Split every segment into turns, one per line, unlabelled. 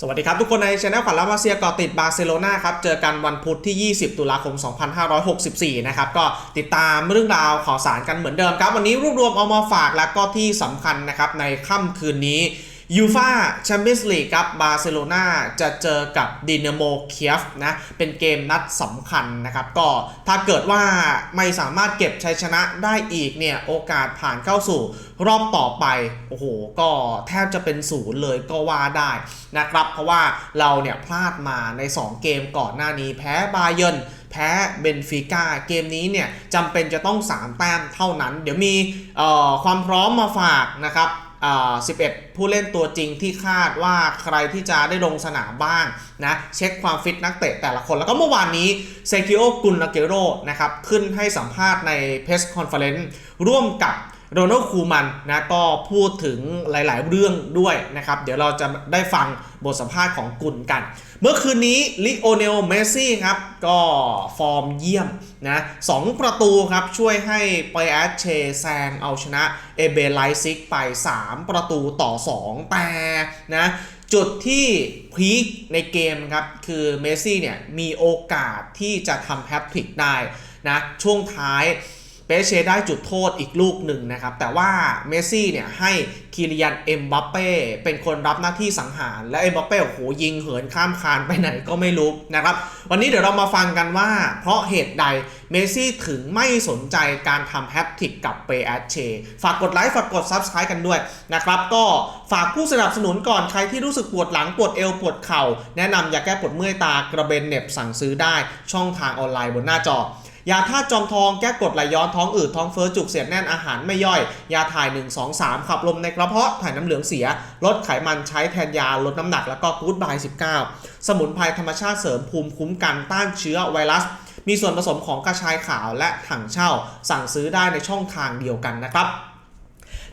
สวัสดีครับ ทุกคนในช anel ขวัญลามาเซียก่อติดบาร์เซโลนาครับ เจอกันวันพุธที่ 20 ตุลาคม 2564 นะครับ ก็ติดตามเรื่องราวข่าวสารกันเหมือนเดิมครับ วันนี้รวบรวมเอามาฝากแล้วก็ที่สำคัญนะครับ ในค่ำคืนนี้ ยูฟาแชมเปี้ยนส์ลีกครับบาร์เซโลนาจะเจอกับดินาโมเคียฟนะ เป็นเกมนัดสำคัญนะครับ ก็ถ้าเกิดว่าไม่สามารถเก็บชัยชนะได้อีกเนี่ย โอกาสผ่านเข้าสู่รอบต่อไป โอ้โห ก็แทบจะเป็นศูนย์เลยก็ว่าได้นะครับ เพราะว่าเราเนี่ยพลาดมาใน 2 เกมก่อนหน้านี้แพ้บาเยนแพ้เบนฟิก้าเกมนี้เนี่ยจำเป็นจะต้อง 3 แต้มเท่านั้น เดี๋ยวมีความพร้อมมาฝากนะครับ 11 ผู้เล่นตัวจริงที่คาดว่าใครที่จะได้ลงสนามบ้างนะเช็คความฟิตนักเตะแต่ละคน แล้วก็เมื่อวานนี้เซกิโอกุนนาเกโรนะครับขึ้นให้สัมภาษณ์ในเพสคอนเฟอเรนซ์ร่วมกับ โรนัลคูมันนะก็พูดถึงหลายๆเรื่องด้วยนะครับ เดี๋ยวเราจะได้ฟังบทสัมภาษณ์ของกุนกัน เมื่อคืนนี้ลิโอเนลเมสซี่ครับก็ฟอร์มเยี่ยมนะสองประตูครับช่วยให้ไปแอชเชแซงเอาชนะเอเบไลซิกไป 3 ประตูต่อ 2 แต่นะจุดที่พีคในเกมครับคือเมสซี่เนี่ยมีโอกาสที่จะทำแฮตทริกได้นะช่วงท้าย เปเชได้จุดโทษอีกลูกหนึ่งนะครับ แต่ว่าเมสซี่เนี่ยให้คิริยันเอ็มบัปเป้เป็นคนรับหน้าที่สังหาร และเอ็มบัปเป้โอ้โหยิงเหินข้ามคานไปไหนก็ไม่รู้นะครับ วันนี้เดี๋ยวเรามาฟังกันว่า เพราะเหตุใดเมสซี่ถึงไม่สนใจการทำแฮตทริกกับเปแอชเชฝากกดไลค์ฝากกด Subscribe กันด้วยนะครับก็ฝากผู้สนับสนุนก่อนใครที่รู้สึกปวดหลังปวดเอวปวดเข่า แนะนำยาแก้ปวดเมื่อยตากระเบนเน็บสั่งซื้อได้ช่องทางออนไลน์บนหน้าจอ ยาธาตุจอมทองแก้กดไหลย้อนท้องอืดท้องเฟ้อจุกเสียดแน่นอาหารไม่ย่อย ยาถ่าย 1 2 3 ขับลมในกระเพาะถ่ายน้ำเหลืองเสีย ลดไขมันใช้แทนยาลดน้ำหนักแล้วก็กู๊ดบาย 19 สมุนไพรธรรมชาติเสริมภูมิคุ้มกันต้านเชื้อไวรัสมีส่วนผสมของกระชายขาวและถังเช่า สั่งซื้อได้ในช่องทางเดียวกันนะครับ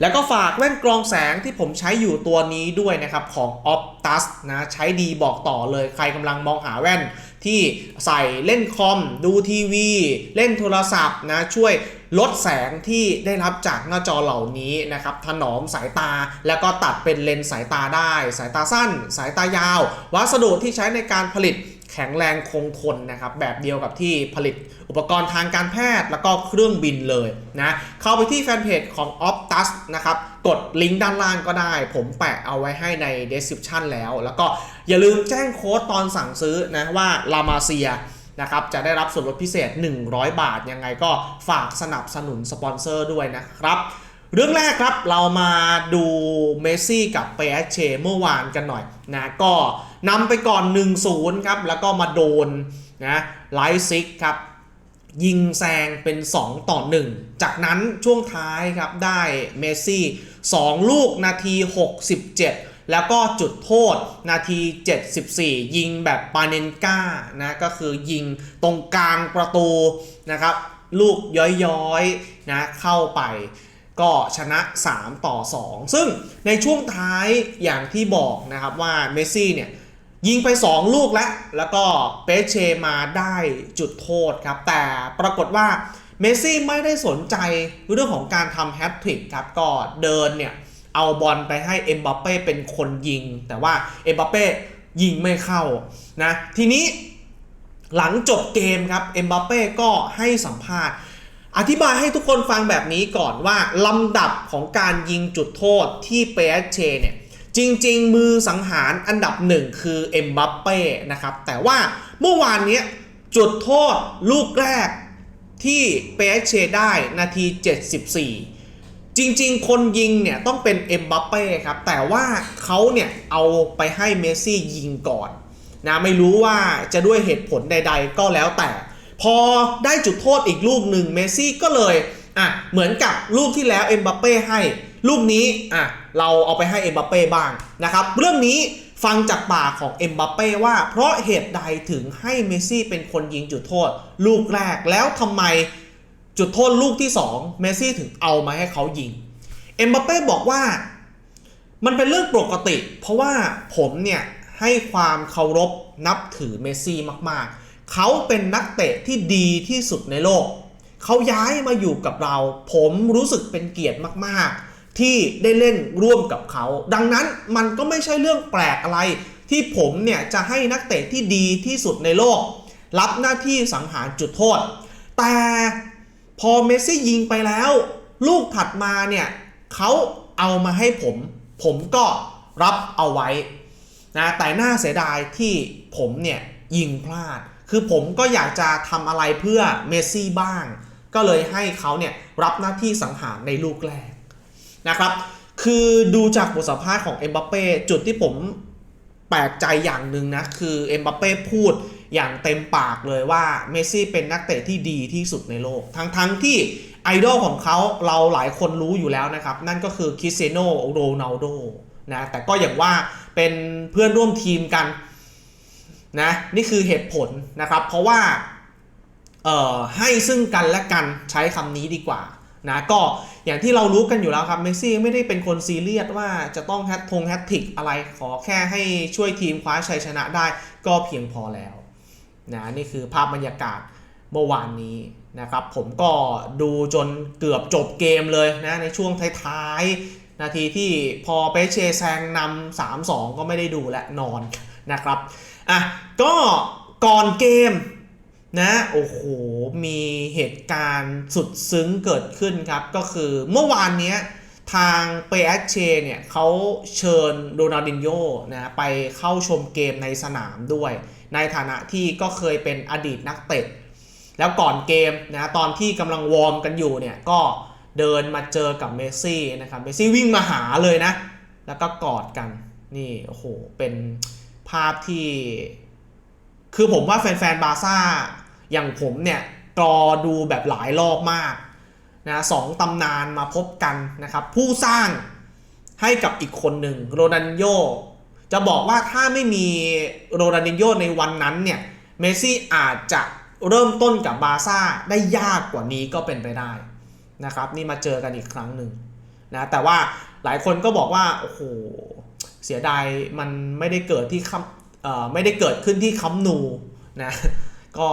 แล้วก็ฝากแว่นกรองแสงที่ผมใช้อยู่ตัวนี้ด้วยนะครับของ Optus นะใช้ดีบอกต่อเลยใครกำลังมองหาแว่น ที่ใส่เล่นคอม ดูทีวี เล่นโทรศัพท์นะช่วยลดแสงที่ได้รับจากหน้าจอเหล่านี้นะครับถนอมสายตาแล้วก็ตัดเป็นเลนส์สายตาได้ สายตาสั้น สายตายาว วัสดุที่ใช้ในการผลิต แข็งแรงคงทนนะครับแบบเดียวกับที่ผลิตอุปกรณ์ทางการแพทย์แล้วก็เครื่องบินเลยนะเข้าไปที่แฟนเพจของ Optus นะครับกดลิงก์ด้านล่างก็ได้ ผมแปะเอาไว้ให้ใน description แล้ว แล้วก็อย่าลืมแจ้งโค้ดตอนสั่งซื้อนะว่าลามาเซียนะครับจะได้รับส่วนลดพิเศษ 100 บาท ยังไงก็ฝากสนับสนุนสปอนเซอร์ด้วยนะครับเรื่องแรกครับเรามาดูเมสซี่กับเปเชเมื่อวานกันหน่อยนะก็ นำไปก่อน 1-0 ครับ แล้วก็มาโดนนะไลซิกครับ ยิงแซงเป็น 2 ต่อ 1 จากนั้นช่วงท้ายครับ ได้เมสซี่ 2 ลูกนาที 67แล้วก็จุดโทษนาที 74 ยิงแบบปาเนนก้านะก็คือยิงตรงกลางประตูนะครับ ลูกย้อยๆนะเข้าไปก็ชนะ 3 ต่อ 2 ซึ่งในช่วงท้ายอย่างที่บอกนะครับว่าเมสซี่เนี่ย ยิงไป 2 ลูกแล้ว แล้วก็เปเชมาได้จุดโทษครับ แต่ปรากฏว่าเมสซี่ไม่ได้สนใจเรื่องของการทำแฮตทริกครับก็เดินเนี่ย เอาบอลไปให้เอ็มบัปเป้เป็นคนยิง แต่ว่าเอ็มบัปเป้ยิงไม่เข้านะ ทีนี้หลังจบเกมครับเอ็มบัปเป้ก็ให้สัมภาษณ์อธิบายให้ทุกคนฟังแบบนี้ก่อนว่าลำดับของการยิงจุดโทษที่เปเชเนี่ย จริง ๆ มือสังหารอันดับหนึ่งคือเอ็มบัปเป้นะครับ แต่ว่าเมื่อวานนี้จุดโทษลูกแรกที่เปเชได้นาที 74 จริง ๆ คนยิงเนี่ยต้องเป็นเอ็มบัปเป้ครับ แต่ว่าเขาเนี่ยเอาไปให้เมสซี่ยิงก่อนนะไม่รู้ว่าจะด้วยเหตุผลใด ๆ ก็แล้วแต่ พอได้จุดโทษอีกลูกหนึ่งเมสซี่ก็เลย อะเหมือนกับลูกที่แล้วเอ็มบัปเป้ให้ ลูกนี้อะเราเอาไปให้เอ็มบัปเป้บ้างนะครับเรื่องนี้ฟังจากปากของเอ็มบัปเป้ว่าเพราะเหตุใดถึงให้เมซี่เป็นคนยิงจุดโทษ ลูกแรกแล้วทำไมจุดโทษลูกที่ 2 เมซี่ถึงเอามาให้เขายิง เอ็มบัปเป้บอกว่า มันเป็นเรื่องปกติ เพราะว่าผมเนี่ยให้ความเคารพนับถือเมซี่มากๆ เขาเป็นนักเตะที่ดีที่สุดในโลก เขาย้ายมาอยู่กับเรา ผมรู้สึกเป็นเกียรติมากๆ ที่ได้เล่นร่วมกับเขา ดังนั้นมันก็ไม่ใช่เรื่องแปลกอะไร ที่ผมเนี่ยจะให้นักเตะที่ดีที่สุดในโลก รับหน้าที่สังหารจุดโทษ แต่พอเมสซี่ยิงไปแล้ว ลูกถัดมาเนี่ยเขาเอามาให้ผม ผมก็รับเอาไว้นะแต่น่าเสียดายที่ผมเนี่ยยิงพลาด คือผมก็อยากจะทำอะไรเพื่อเมสซี่บ้าง ก็เลยให้เขาเนี่ยรับหน้าที่สังหารในลูกแรกนะครับ คือดูจากบทสัมภาษณ์ของเอ็มบัปเป้จุดที่ผมแปลกใจอย่างหนึ่งนะ คือเอ็มบัปเป้พูดอย่างเต็มปากเลยว่าเมสซี่เป็นนักเตะที่ดีที่สุดในโลก ทั้งๆทที่ไอดอลของเขาเราหลายคนรู้อยู่แล้วนะครับ นั่นก็คือคริสเตโนโรนัลโดนะแต่ก็อย่างว่าเป็นเพื่อนร่วมทีมกันนะนี่คือเหตุผลนะครับ เพราะว่า เอ่อให้ซึ่งกันและกันใช้คำนี้ดีกว่านะก็อย่างที่เรารู้กันอยู่แล้วครับเมสซี่ไม่ได้เป็นคนซีเรียสว่าจะต้องแฮตทงแฮตทริกอะไรขอแค่ให้ช่วยทีมคว้าชัยชนะได้ก็เพียงพอแล้วนะนี่คือภาพบรรยากาศเมื่อวานนี้นะครับ ผมก็ดูจนเกือบจบเกมเลยนะในช่วงท้ายๆ นาทีที่พอเปเชแซงนำ3-2 ก็ไม่ได้ดูและนอนนะครับอะก็ก่อนเกม นะโอ้โห มีเหตุการณ์สุดซึ้งเกิดขึ้นครับ ก็คือเมื่อวานนี้ทางเปแอเชเนี่ยเขาเชิญโรนัลดินโญ่นะไปเข้าชมเกมในสนามด้วย ในฐานะที่ก็เคยเป็นอดีตนักเตะแล้วก่อนเกมนะตอนที่กำลังวอร์มกันอยู่เนี่ยก็เดินมาเจอกับเมสซี่นะครับเมสซี่วิ่งมาหาเลยนะ แล้วก็กอดกันนี่โอ้โหเป็นภาพที่ คือผมว่าแฟนๆบาร์ซ่า อย่างผมเนี่ยรอดูแบบหลายรอบมากนะสองตำนานมาพบกันนะครับ ผู้สร้างให้กับอีกคนหนึ่งโรนันโยจะบอกว่าถ้าไม่มีโรนันโยในวันนั้นเนี่ยเมซี่อาจจะเริ่มต้นกับบาร์ซ่าได้ยากกว่านี้ก็เป็นไปได้นะครับนี่มาเจอกันอีกครั้งหนึ่งนะแต่ว่าหลายคนก็บอกว่าโอ้โหเสียดายมันไม่ได้เกิดที่คัมเอ่อไม่ได้เกิดขึ้นที่คัมนูนะก็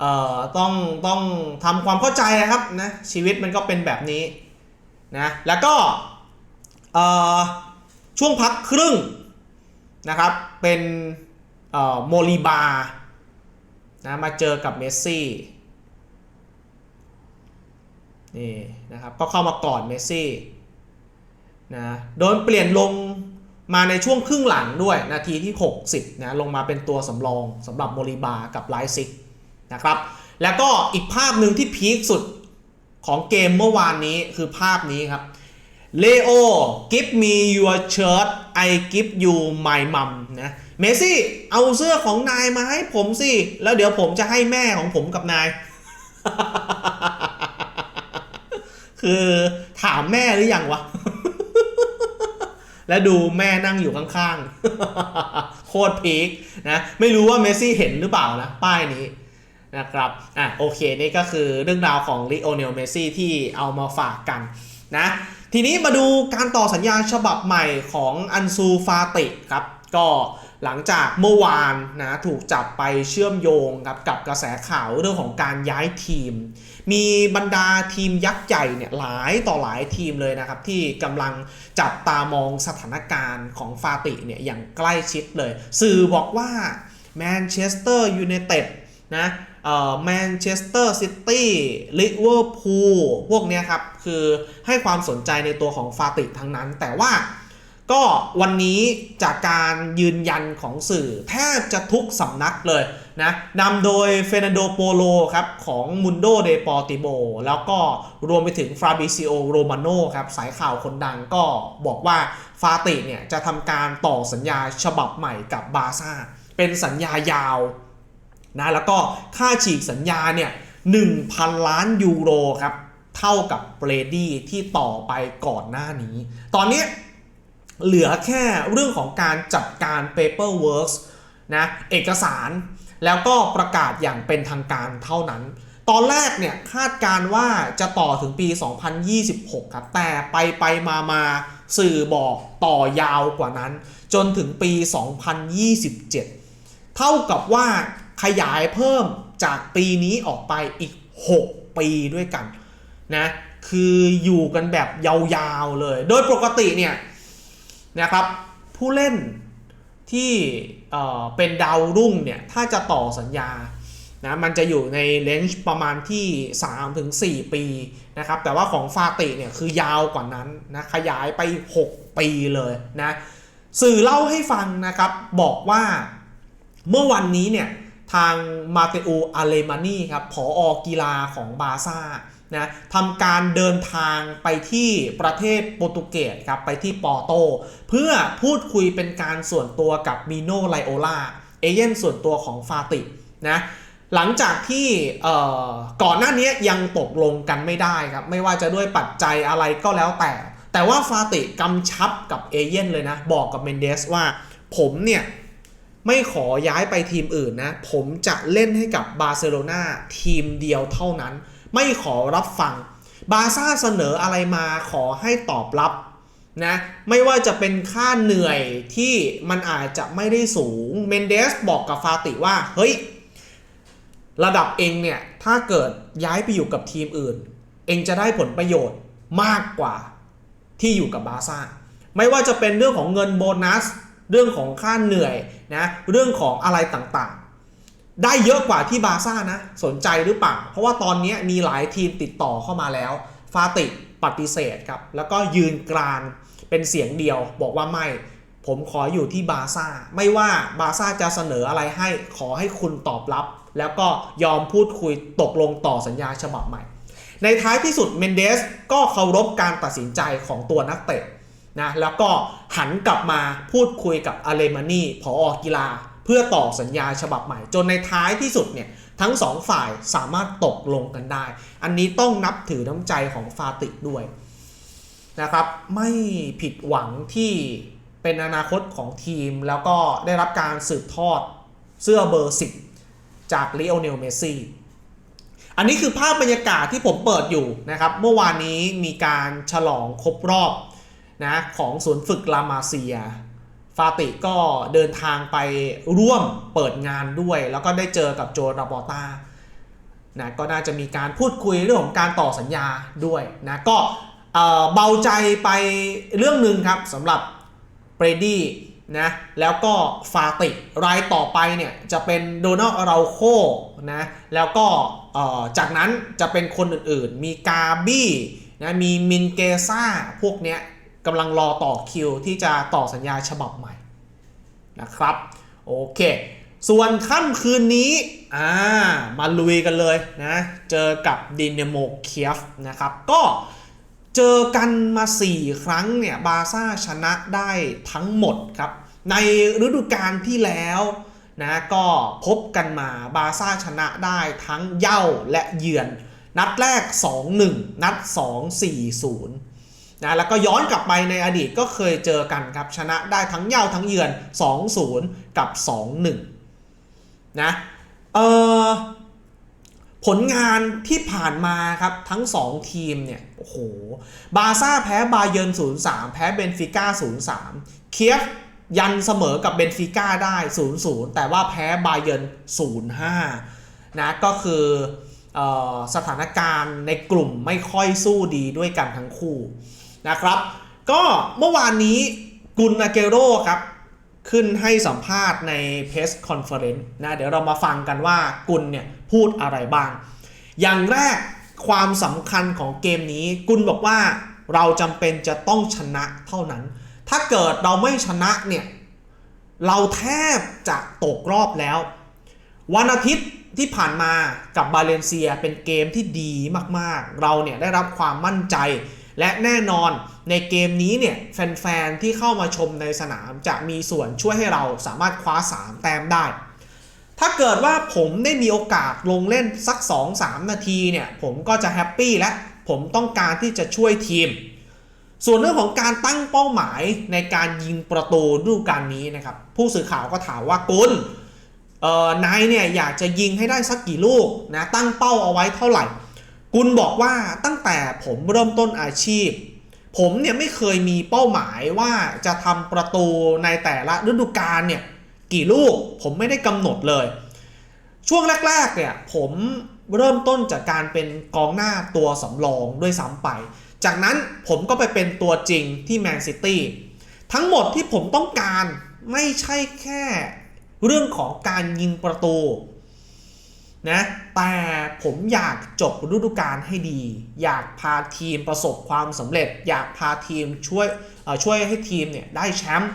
เอ่อต้องต้องทำความเข้าใจนะครับนะชีวิตมันก็เป็นแบบนี้นะแล้วก็เอ่อช่วงพักครึ่งนะครับเป็นเอ่อโมลิบานะมาเจอกับเมสซี่นี่นะครับก็เข้ามาก่อดเมสซี่นะโดนเปลี่ยนลงมาในช่วงครึ่งหลังด้วยนาทีที่ 60นะลงมาเป็นตัวสำรองสำหรับโมลิบากับไลซิก นะครับ แล้วก็อีกภาพหนึ่งที่พีคสุดของเกมเมื่อวานนี้คือภาพนี้ครับ Leo give me your shirt I give you my mom นะเมซี่เอาเสื้อของนายมาให้ผมสิ แล้วเดี๋ยวผมจะให้แม่ของผมกับนาย คือถามแม่หรือยังวะ แล้วดูแม่นั่งอยู่ข้างๆ โคตรพีคนะ ไม่รู้ว่าเมซี่เห็นหรือเปล่านะ ป้ายนี้ นะครับอะโอเคนี่ก็คือเรื่องราวของลิโอเนลเมสซี่ที่เอามาฝากกันนะทีนี้มาดูการต่อสัญญาฉบับใหม่ของอันซูฟาติครับก็หลังจากเมื่อวานนะถูกจับไปเชื่อมโยงครับกับกระแสข่าวเรื่องของการย้ายทีม มีบรรดาทีมยักษ์ใหญ่เนี่ยหลายต่อหลายทีมเลยนะครับ ที่กำลังจับตามองสถานการณ์ของฟาติเนี่ยอย่างใกล้ชิดเลย สื่อบอกว่าแมนเชสเตอร์ยูไนเต็ดนะ แมนเชสเตอร์ซิตี้ลิเวอร์พูลพวกนี้ครับ คือให้ความสนใจในตัวของฟาติทั้งนั้น แต่ว่าก็วันนี้จากการยืนยันของสื่อแทบจะทุกสำนักเลยนะนำโดยเฟนันโดโปโลครับ ของมุนโดเดปอติโบแล้วก็รวมไปถึงฟราบิซิโอโรมาโนครับ สายข่าวคนดังก็บอกว่าฟาติเนี่ยจะทำการต่อสัญญาฉบับใหม่กับบาซ่า เป็นสัญญายาว นะแล้วก็ค่าฉีกสัญญาเนี่ย1,000 ล้านยูโรครับเท่ากับเบรดี้ที่ต่อไปก่อนหน้านี้ ตอนนี้เหลือแค่เรื่องของการจัดการ paperwork นะเอกสารแล้วก็ประกาศอย่างเป็นทางการเท่านั้น ตอนแรกเนี่ยคาดการณ์ว่าจะต่อถึงปี 2026 ครับแต่ไปไปมามาสื่อบอกต่อยาวกว่านั้น จนถึงปี 2027 เท่ากับว่า ขยายเพิ่มจากปีนี้ออกไปอีก 6 ปีด้วยกันนะคืออยู่กันแบบยาวๆเลย โดยปกติเนี่ยนะครับผู้เล่นที่เออเป็นดาวรุ่งเนี่ยถ้าจะต่อสัญญานะมันจะอยู่ในเลนจ์ประมาณที่ 3-4 ปีนะครับแต่ว่าของฟาติเนี่ยคือยาวกว่านั้นนะขยายไป 6 ปีเลยนะสื่อเล่าให้ฟังนะครับบอกว่าเมื่อวันนี้เนี่ย ทางมาเตอูอาเลมานีครับผออกีฬาของบาซ่านะทำการเดินทางไปที่ประเทศโปรตุเกสครับไปที่ปอร์โต เพื่อพูดคุยเป็นการส่วนตัวกับมิโนไลโอลาเอเย่นส่วนตัวของฟาตินะหลังจากที่ก่อนหน้านี้ยังตกลงกันไม่ได้ครับ ไม่ว่าจะด้วยปัจจัยอะไรก็แล้วแต่ แต่ว่าฟาติกำชับกับเอเย่นเลยนะ บอกกับเมนเดสว่าผมเนี่ย ไม่ขอย้ายไปทีมอื่นนะ ผมจะเล่นให้กับบาร์เซโลนาทีมเดียวเท่านั้น ไม่ขอรับฟัง บาซ่าเสนออะไรมาขอให้ตอบรับนะไม่ว่าจะเป็นค่าเหนื่อยที่มันอาจจะไม่ได้สูงเมนเดสบอกกับฟาติว่า เฮ้ย ระดับเองเนี่ย ถ้าเกิดย้ายไปอยู่กับทีมอื่น เองจะได้ผลประโยชน์มากกว่าที่อยู่กับบาซ่าไม่ว่าจะเป็นเรื่องของเงินโบนัส เรื่องของค่าเหนื่อยนะเรื่องของอะไรต่างๆ ได้เยอะกว่าที่บาร์ซ่านะสนใจหรือเปล่า เพราะว่าตอนนี้มีหลายทีมติดต่อเข้ามาแล้ว ฟาติปฏิเสธครับแล้วก็ยืนกรานเป็นเสียงเดียวบอกว่าไม่ผมขออยู่ที่บาร์ซ่า ไม่ว่าบาร์ซ่าจะเสนออะไรให้ขอให้คุณตอบรับ แล้วก็ยอมพูดคุยตกลงต่อสัญญาฉบับใหม่ ในท้ายที่สุดเมนเดสก็เคารพการตัดสินใจของตัวนักเตะ นะแล้วก็หันกลับมาพูดคุยกับอาเลมานีผออกีฬา เพื่อต่อสัญญาฉบับใหม่ จนในท้ายที่สุดเนี่ยทั้งสองฝ่ายสามารถตกลงกันได้ อันนี้ต้องนับถือน้ำใจของฟาติด้วยนะครับไม่ผิดหวังที่เป็นอนาคตของทีม แล้วก็ได้รับการสืบทอดเสื้อเบอร์ 10 จากลีโอเนลเมสซี่อันนี้คือภาพบรรยากาศที่ผมเปิดอยู่นะครับ เมื่อวานนี้มีการฉลองครบรอบ นะของศูนย์ฝึกลามาเซีย ฟาติก็เดินทางไปร่วมเปิดงานด้วย แล้วก็ได้เจอกับโจราบอต้านะก็น่าจะมีการพูดคุยเรื่องของการต่อสัญญาด้วยนะก็เบาใจไปเรื่องหนึ่งครับสำหรับเบรดี้นะแล้วก็ฟาติรายต่อไปเนี่ยจะเป็นโดนัลด์เราโคนะแล้วก็จากนั้นจะเป็นคนอื่นๆ มีกาบี้นะมีมินเกซ่าพวกเนี้ย กำลังรอต่อคิวที่จะต่อสัญญาฉบับใหม่นะครับโอเค ส่วนค่ำคืนนี้อ่ามาลุยกันเลยนะเจอกับดินาโมเคียฟนะครับก็เจอกันมา 4 ครั้งเนี่ยบาซ่าชนะได้ทั้งหมดครับ ในฤดูกาลที่แล้วนะก็พบกันมาบาซ่าชนะได้ทั้งเย่าและเยือน นัดแรก 2-1 นัด 2-4-0 นะแล้วก็ย้อนกลับไปในอดีตก็เคยเจอกันครับ ชนะได้ทั้งเย่าทั้งเยือน 2-0 กับ 2-1 นะเออผลงานที่ผ่านมาครับทั้ง 2 ทีมเนี่ยโอ้โหบาซ่าแพ้บาเยิร์น0-3 แพ้เบนฟิก้า0-3 เคียฟยันเสมอกับเบนฟิก้าได้ 0-0 แต่ว่าแพ้บาเยิร์น0-5 นะก็คือสถานการณ์ในกลุ่มไม่ค่อยสู้ดีด้วยกันทั้งคู่ นะครับ ก็เมื่อวานนี้กุนอาเกโรครับ ขึ้นให้สัมภาษณ์ในเพสคอนเฟอเรนซ์นะ เดี๋ยวเรามาฟังกันว่ากุลเนี่ยพูดอะไรบ้าง อย่างแรกความสำคัญของเกมนี้ กุลบอกว่าเราจำเป็นจะต้องชนะเท่านั้น ถ้าเกิดเราไม่ชนะเนี่ย เราแทบจะตกรอบแล้ว วันอาทิตย์ที่ผ่านมากับบาเลนเซียเป็นเกมที่ดีมากๆ เราเนี่ยได้รับความมั่นใจ และแน่นอนในเกมนี้เนี่ยแฟนๆที่เข้ามาชมในสนามจะมีส่วนช่วยให้เราสามารถคว้า 3 แต้มได้ ถ้าเกิดว่าผมได้มีโอกาสลงเล่นสัก 2-3 นาทีเนี่ยผมก็จะแฮปปี้แล้วผมต้องการที่จะช่วยทีม ส่วนเรื่องของการตั้งเป้าหมายในการยิงประตูฤดูกาลนี้นะครับผู้สื่อข่าวก็ถามว่ากุลเอ่อนายเนี่ยอยากจะยิงให้ได้สักกี่ลูกนะตั้งเป้าเอาไว้เท่าไหร่ กุลบอกว่าตั้งแต่ผมเริ่มต้นอาชีพ ผมเนี่ยไม่เคยมีเป้าหมายว่าจะทำประตูในแต่ละฤดูกาลเนี่ยกี่ลูกผมไม่ได้กำหนดเลย ช่วงแรกๆเนี่ยผมเริ่มต้นจากการเป็นกองหน้าตัวสำรองด้วยซ้ำไป จากนั้นผมก็ไปเป็นตัวจริงที่แมนซิตี้ทั้งหมดที่ผมต้องการไม่ใช่แค่เรื่องของการยิงประตู นะแต่ผมอยากจบฤดูกาลให้ดี อยากพาทีมประสบความสำเร็จ อยากพาทีมช่วยช่วยให้ทีมเนี่ยได้แชมป์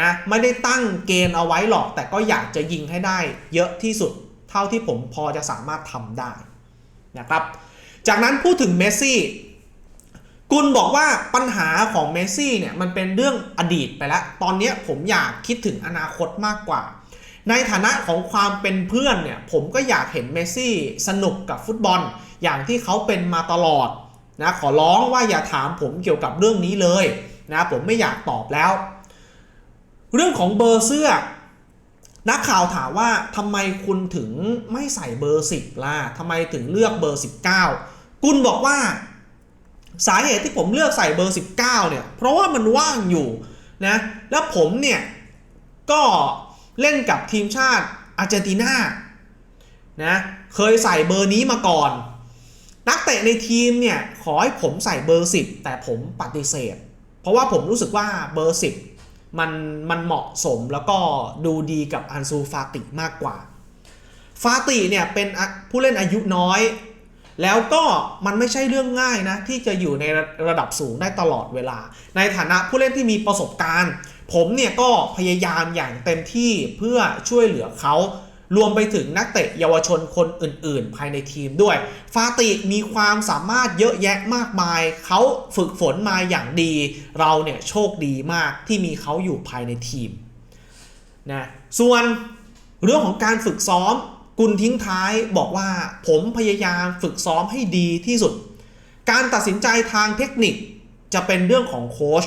นะไม่ได้ตั้งเกณฑ์เอาไว้หรอก แต่ก็อยากจะยิงให้ได้เยอะที่สุด เท่าที่ผมพอจะสามารถทำได้นะครับ จากนั้นพูดถึงเมสซี่กุลบอกว่าปัญหาของเมสซี่เนี่ยมันเป็นเรื่องอดีตไปแล้ว ตอนนี้ผมอยากคิดถึงอนาคตมากกว่า ในฐานะของความเป็นเพื่อนเนี่ยผมก็อยากเห็นเมสซี่สนุกกับฟุตบอล อย่างที่เขาเป็นมาตลอดนะขอร้องว่าอย่าถามผมเกี่ยวกับเรื่องนี้เลยนะผมไม่อยากตอบแล้ว เรื่องของเบอร์เสื้อ นักข่าวถามว่าทำไมคุณถึงไม่ใส่เบอร์ 10 ล่ะทำไมถึงเลือกเบอร์ 19กุลบอกว่า สาเหตุที่ผมเลือกใส่เบอร์ 19เนี่ยเพราะว่ามันว่างอยู่นะแล้วผมเนี่ยก็ เล่นกับทีมชาติอาร์เจนตินานะเคยใส่เบอร์นี้มาก่อน นักเตะในทีมเนี่ยขอให้ผมใส่เบอร์ 10 แต่ผมปฏิเสธ เพราะว่าผมรู้สึกว่าเบอร์ 10 มันมันเหมาะสมแล้วก็ดูดีกับอันซูฟาติมากกว่า ฟาติเนี่ยเป็นผู้เล่นอายุน้อย แล้วก็มันไม่ใช่เรื่องง่ายนะ ที่จะอยู่ในระดับสูงได้ตลอดเวลา ในฐานะผู้เล่นที่มีประสบการณ์ ผมเนี่ยก็พยายามอย่างเต็มที่เพื่อช่วยเหลือเขารวมไปถึงนักเตะเยาวชนคนอื่น ๆ ภายในทีมด้วย ฟาติมีความสามารถเยอะแยะมากมาย เขาฝึกฝนมาอย่างดี เราเนี่ยโชคดีมากที่มีเขาอยู่ภายในทีมนะส่วนเรื่องของการฝึกซ้อม กุลทิ้งท้ายบอกว่าผมพยายามฝึกซ้อมให้ดีที่สุด การตัดสินใจทางเทคนิคจะเป็นเรื่องของโค้ช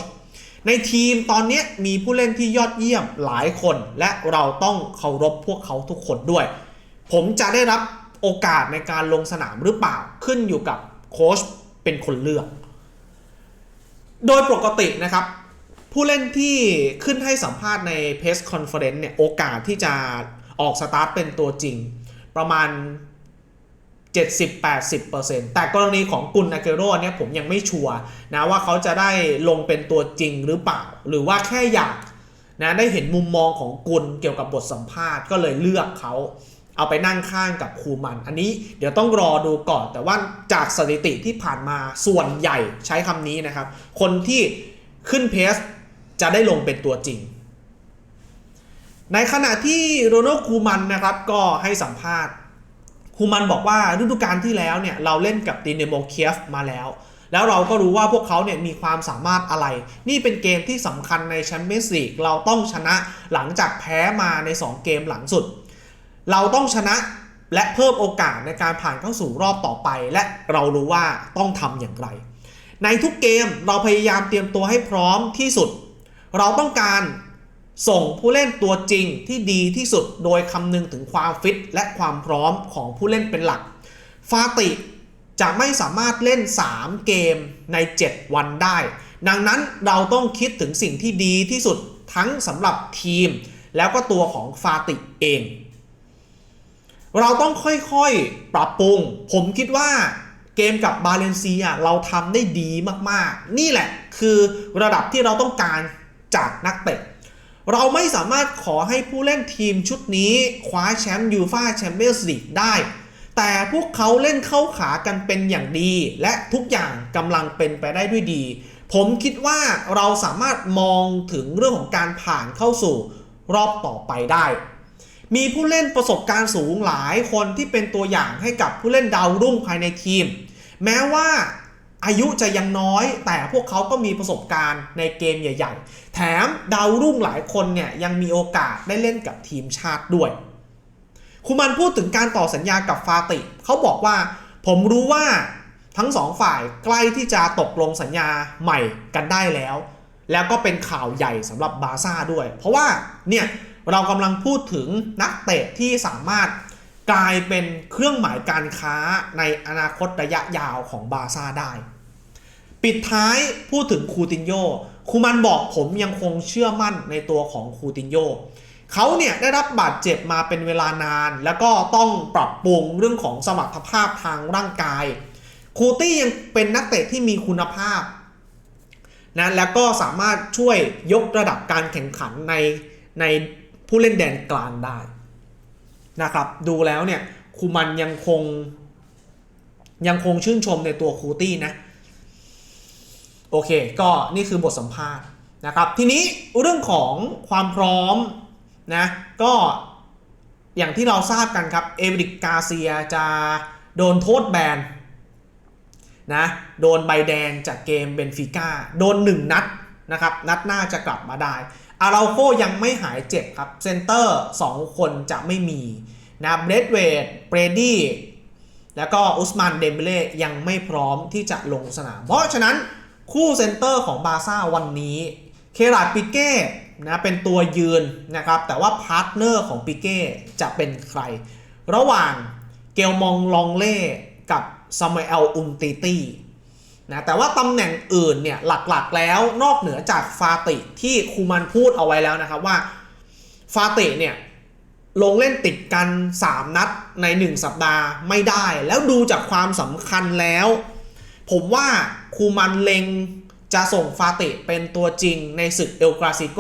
ในทีมตอนนี้มีผู้เล่นที่ยอดเยี่ยมหลายคน และเราต้องเคารพพวกเขาทุกคนด้วย ผมจะได้รับโอกาสในการลงสนามหรือเปล่าขึ้นอยู่กับโค้ชเป็นคนเลือก โดยปกตินะครับ ผู้เล่นที่ขึ้นให้สัมภาษณ์ในเพสคอนเฟอเรนซ์เนี่ยโอกาสที่จะออกสตาร์ทเป็นตัวจริง ประมาณ 70-80%แต่กรณีของกุนอาเกโร่เนี่ยผมยังไม่ชัวร์นะว่าเขาจะได้ลงเป็นตัวจริงหรือเปล่า หรือว่าแค่อยากนะได้เห็นมุมมองของกุลเกี่ยวกับบทสัมภาษณ์ก็เลยเลือกเขาเอาไปนั่งข้างกับคูมัน อันนี้เดี๋ยวต้องรอดูก่อน แต่ว่าจากสถิติที่ผ่านมาส่วนใหญ่ใช้คำนี้นะครับ คนที่ขึ้นเพสจะได้ลงเป็นตัวจริง ในขณะที่โรนัลด์คูมันนะครับก็ให้สัมภาษณ์คูมันบอกว่าฤดูกาลที่แล้วเนี่ยเราเล่นกับดินเนโมเคียฟมาแล้ว แล้วเราก็รู้ว่าพวกเขาเนี่ยมีความสามารถอะไร นี่เป็นเกมที่สำคัญในแชมเปี้ยนส์ลีกเราต้องชนะหลังจากแพ้มาใน 2 เกมหลังสุด เราต้องชนะและเพิ่มโอกาสในการผ่านเข้าสู่รอบต่อไป และเรารู้ว่าต้องทำอย่างไร ในทุกเกมเราพยายามเตรียมตัวให้พร้อมที่สุด เราต้องการ ส่งผู้เล่นตัวจริงที่ดีที่สุดโดยคำนึงถึงความฟิตและความพร้อมของผู้เล่นเป็นหลัก ฟาติจะไม่สามารถเล่น 3 เกมใน 7 วันได้ ดังนั้นเราต้องคิดถึงสิ่งที่ดีที่สุดทั้งสำหรับทีม แล้วก็ตัวของฟาติเอง เราต้องค่อยๆปรับปรุง ผมคิดว่าเกมกับบาเลนเซียเราทำได้ดีมากๆ นี่แหละคือระดับที่เราต้องการจากนักเตะ เราไม่สามารถขอให้ผู้เล่นทีมชุดนี้คว้าแชมป์ยูฟาแชมเปี้ยนส์ลีกได้ แต่พวกเขาเล่นเข้าขากันเป็นอย่างดี และทุกอย่างกำลังเป็นไปได้ด้วยดี ผมคิดว่าเราสามารถมองถึงเรื่องของการผ่านเข้าสู่รอบต่อไปได้ มีผู้เล่นประสบการณ์สูงหลายคนที่เป็นตัวอย่างให้กับผู้เล่นดาวรุ่งภายในทีม แม้ว่า อายุจะยังน้อย แต่พวกเขาก็มีประสบการณ์ในเกมใหญ่ ๆ แถมดาวรุ่งหลายคนเนี่ยยังมีโอกาสได้เล่นกับทีมชาติด้วย คุมันพูดถึงการต่อสัญญากับฟาติ เขาบอกว่า ผมรู้ว่าทั้งสองฝ่ายใกล้ที่จะตกลงสัญญาใหม่กันได้แล้ว แล้วก็เป็นข่าวใหญ่สำหรับบาซ่าด้วย เพราะว่าเนี่ยเรากำลังพูดถึงนักเตะที่สามารถ กลายเป็นเครื่องหมายการค้าในอนาคตระยะยาวของบาซ่าได้ ปิดท้ายพูดถึงคูตินโยคูมันบอกผมยังคงเชื่อมั่นในตัวของคูตินโยเขาเนี่ยได้รับบาดเจ็บมาเป็นเวลานาน แล้วก็ต้องปรับปรุงเรื่องของสมรรถภาพทางร่างกาย คูตี้ยังเป็นนักเตะที่มีคุณภาพนะแล้วก็สามารถช่วยยกระดับการแข่งขันในในผู้เล่นแดนกลางได้ นะครับ ดูแล้วเนี่ยคูมันยังคง ยังคงชื่นชมในตัวคูตี้นะ โอเค ก็นี่คือบทสัมภาษณ์นะครับ ทีนี้เรื่องของความพร้อมนะก็อย่างที่เราทราบกันครับ เอเวริกกาเซียจะโดนโทษแบนนะโดนใบแดงจากเกมเบนฟิก้าโดน 1 นัดนะครับ นัดหน้าจะกลับมาได้ อาราโคยังไม่หายเจ็บครับ เซนเตอร์ 2 คนจะไม่มีนะเบรดเวดเบรดี้แล้วก็อุสมานเดมเบเล่ยังไม่พร้อมที่จะลงสนาม เพราะฉะนั้นคู่เซนเตอร์ของบาร์ซ่าวันนี้ เคราดปิเก้นะเป็นตัวยืนนะครับ แต่ว่าพาร์ทเนอร์ของปิเก้จะเป็นใคร ระหว่างเกลมองลองเล่กับซามูเอลอุมติตี้ นะแต่ว่าตำแหน่งอื่นเนี่ยหลักๆแล้วนอกเหนือจากฟาติที่คูมันพูดเอาไว้แล้วนะครับว่าฟาติเนี่ยลงเล่นติดกัน 3 นัดใน 1 สัปดาห์ไม่ได้ แล้วดูจากความสำคัญแล้ว ผมว่าคูมันเลงจะส่งฟาติเป็นตัวจริงในศึกเอลกราซิโก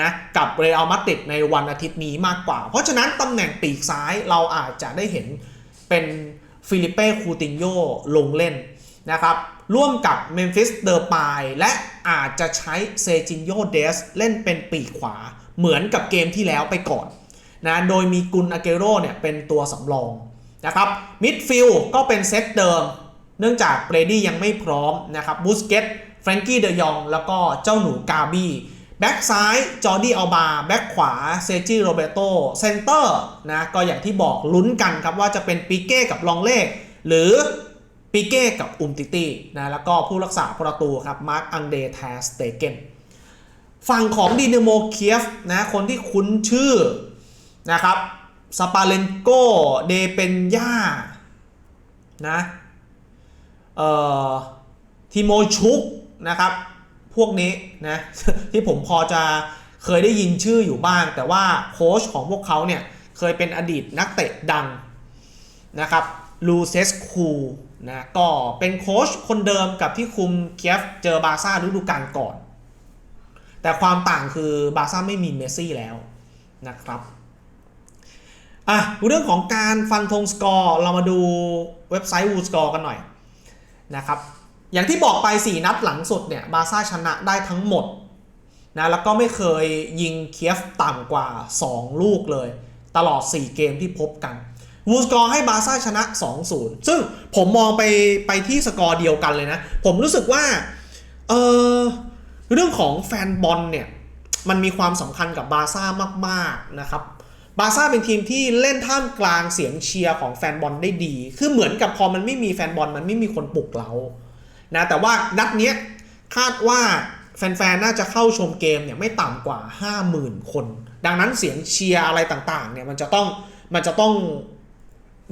นะกับเรอัลมาดริดในวันอาทิตย์นี้มากกว่า เพราะฉะนั้นตำแหน่งปีกซ้ายเราอาจจะได้เห็นเป็นฟิลิเป้คูตินโยลงเล่นนะครับ ร่วมกับเมมฟิสเดอร์ปายและอาจจะใช้เซจินโยเดสเล่นเป็นปีกขวา เหมือนกับเกมที่แล้วไปก่อนนะโดยมีกุนอาเกโรเนี่ยเป็นตัวสำรองนะครับมิดฟิลก็เป็นเซตเดิม เนื่องจากเบรดี้ยังไม่พร้อมนะครับบูสเกตแฟรงกี้เดยอง แล้วก็เจ้าหนูกาบี้แบ็กซ้ายจอร์ดี้อัลบาแบ็กขวาเซจิโรเบโตเซนเตอร์นะก็อย่างที่บอกลุ้นกันครับว่าจะเป็นปิเก้กับลองเล่หรือ ปิเก้กับอุมติตี้นะแล้วก็ผู้รักษาประตูครับมาร์คอังเดแทสเตเกนฝั่งของดินาโมเคียฟนะคนที่คุ้นชื่อนะครับสปาเลนโกเดเปนย่านะเอ่อทิโมชุกนะครับ พวกนี้นะที่ผมพอจะเคยได้ยินชื่ออยู่บ้าง แต่ว่าโค้ชของพวกเขาเนี่ยเคยเป็นอดีตนักเตะดังนะครับลูเซสคู นะก็เป็นโค้ชคนเดิมกับที่คุมเคียฟเจอบาร์ซ่าฤดูกาลก่อน แต่ความต่างคือบาร์ซ่าไม่มีเมสซี่แล้วนะครับอะเรื่องของการฟันธงสกอร์ เรามาดูเว็บไซต์วูสกอร์กันหน่อยนะครับอย่างที่บอกไป 4 นัดหลังสุดเนี่ยบาร์ซ่าชนะได้ทั้งหมดนะแล้วก็ไม่เคยยิงเคียฟต่ำกว่า 2 ลูกเลย ตลอด 4 เกมที่พบกัน วูสกอร์ให้บาร์ซ่าชนะ 2-0 ซึ่งผมมองไปไปที่สกอร์เดียวกันเลยนะ ผมรู้สึกว่าเออเรื่องของแฟนบอลเนี่ย มันมีความสำคัญกับบาร์ซ่ามากๆนะครับบาร์ซ่าเป็นทีมที่เล่นท่ามกลางเสียงเชียร์ของแฟนบอลได้ดี คือเหมือนกับพอมันไม่มีแฟนบอลมันไม่มีคนปลุกเรา นะ แต่ว่านัดเนี้ยคาดว่าแฟนๆ น่าจะเข้าชมเกมเนี่ยไม่ต่ำกว่า 50,000 คน ดังนั้นเสียงเชียร์อะไรต่างๆ เนี่ยมันจะต้องมันจะต้อง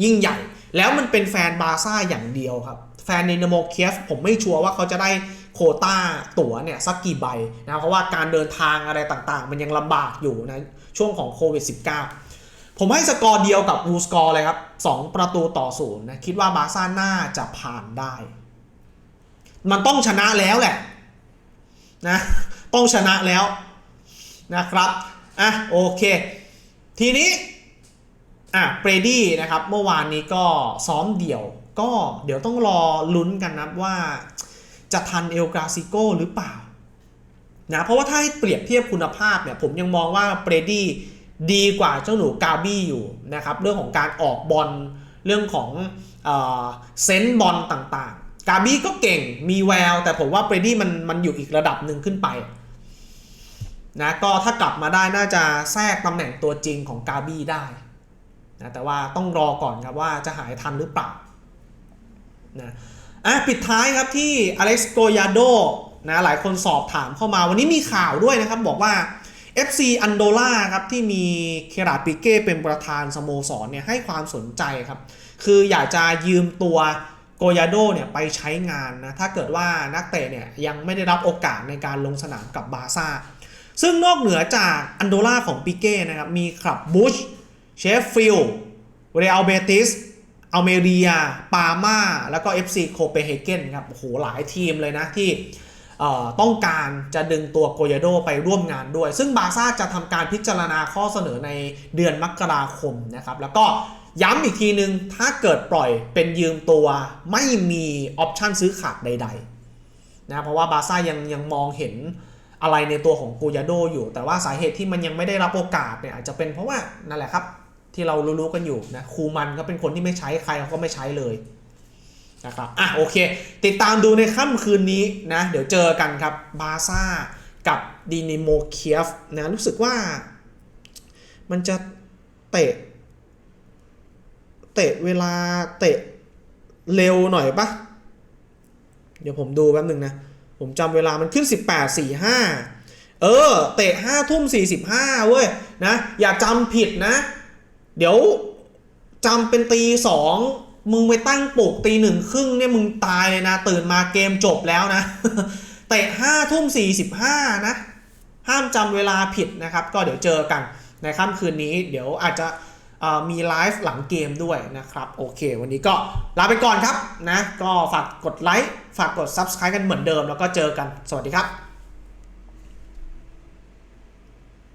ยิ่งใหญ่ แล้วมันเป็นแฟนบาร์ซ่าอย่างเดียวครับ แฟนในนโมเคียฟผมไม่ชัวร์ว่าเขาจะได้โคต้าตั๋วเนี่ยสักกี่ใบนะเพราะว่าการเดินทางอะไรต่างๆ มันยังลำบากอยู่นะช่วงของโควิด -19 ผมให้สกอร์เดียวกับวูสกอร์เลยครับ 2 ประตูต่อศูนย์นะคิดว่าบาร์ซ่าน่าจะผ่านได้ มันต้องชนะแล้วแหละนะต้องชนะแล้วนะครับ อะ โอเค ทีนี้ อะเบรดี้นะครับเมื่อวานนี้ก็ซ้อมเดี่ยว ก็เดี๋ยวต้องรอลุ้นกันนะว่า จะทันเอลกราซิโกหรือเปล่านะเพราะว่าถ้าให้เปรียบเทียบคุณภาพเนี่ยผมยังมองว่าเบรดี้ดีกว่าเจ้าหนูกาบี้อยู่นะครับเรื่องของการออกบอลเรื่องของเออเซนส์บอลต่างๆ กาบี้ก็เก่งมีแวว แต่ผมว่าเบรดี้มันมันอยู่อีกระดับหนึ่งขึ้นไปนะก็ถ้ากลับมาได้น่าจะแทรกตำแหน่งตัวจริงของกาบี้ได้ นะแต่ว่าต้องรอก่อนครับว่าจะหายทันหรือเปล่านะอะปิดท้ายครับที่อเล็กซ์โกยาโดนะหลายคนสอบถามเข้ามาวันนี้มีข่าวด้วยนะครับบอกว่า FC อันโดล่าครับที่มีเคราปิเก้เป็นประธานสโมสรเนี่ยให้ความสนใจครับ คืออยากจะยืมตัวโกยาโดเนี่ยไปใช้งานนะถ้าเกิดว่านักเตะเนี่ยยังไม่ได้รับโอกาสในการลงสนามกับบาร์ซ่าซึ่งนอกเหนือจากอันโดล่าของปิเก้นะครับมีคลับบุช เชฟฟิลด์เรอัลเบติสอัลเมเรีย ปาม่า แล้วก็ FC โคเปนเฮเกนครับ โอ้โห หลายทีมเลยนะที่ต้องการจะดึงตัวโกยาโดไปร่วมงานด้วย ซึ่งบาร์ซ่าจะทำการพิจารณาข้อเสนอในเดือนมกราคมนะครับ แล้วก็ย้ำอีกทีนึง ถ้าเกิดปล่อยเป็นยืมตัวไม่มีออปชันซื้อขาดใดๆนะเพราะว่าบาร์ซ่ายังยังมองเห็นอะไรในตัวของกูยาโดอยู่ แต่ว่าสาเหตุที่มันยังไม่ได้รับโอกาสเนี่ยอาจจะเป็นเพราะว่านั่นแหละครับ ที่เรารู้ๆกันอยู่นะครูมันก็เป็นคนที่ไม่ใช้ใครเขาก็ไม่ใช้เลยนะครับอะโอเค ติดตามดูในค่ำคืนนี้นะเดี๋ยวเจอกันครับบาซ่ากับดินิโมเคียฟนะรู้สึกว่า มันจะเตะ เตะเวลาเตะเร็วหน่อยปะเดี๋ยวผมดูแป๊บนึงนะ ผมจำเวลามันขึ้น 18 45 เออ เตะ5ทุ่ม45 เว้ยนะ อย่าจำผิดนะ เดี๋ยวจำเป็นตีสองมึงไปตั้งปลุกตีหนึ่งครึ่งเนี่ยมึงตายเลยนะ ตื่นมาเกมจบแล้วนะเตะ5ทุ่ม45นะ ห้ามจำเวลาผิดนะครับ ก็เดี๋ยวเจอกันในค่ำคืนนี้ เดี๋ยวอาจจะมีไลฟ์หลังเกมด้วยนะครับ โอเค วันนี้ก็ลาไปก่อนครับนะ ก็ฝากกดไลค์ฝากกด Subscribe กันเหมือนเดิม แล้วก็เจอกันสวัสดีครับ